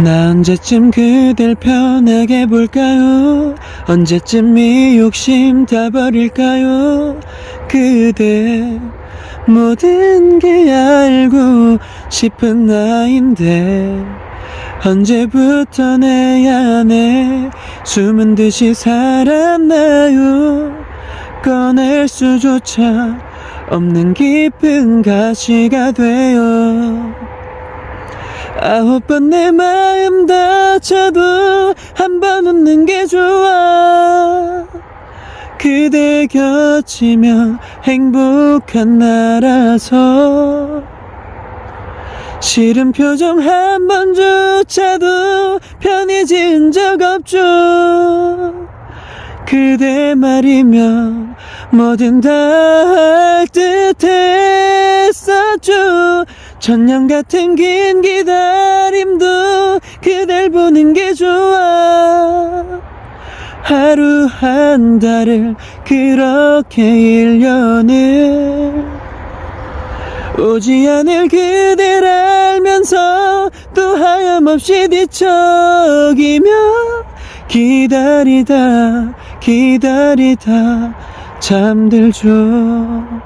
나 언제쯤 그댈 편하게 볼까요? 언제쯤 이 욕심 다 버릴까요? 그대 모든 게 알고 싶은 나인데 언제부터 내 안에 숨은 듯이 살았나요? 꺼낼 수조차 없는 깊은 가시가 되어 아홉 번 내 마음 다쳐도 한 번 웃는 게 좋아. 그대 곁이면 행복한 나라서. 싫은 표정 한 번조차도 지은 적 없죠. 그대 말이면 뭐든 다 할 듯했었죠 천년 같은 긴 기다림도 그댈 보는 게 좋아. 하루 한 달을 그렇게 일년을 오지 않을 그댈 알면서 또 하염없이 뒤척이며 기다리다 기다리다 잠들죠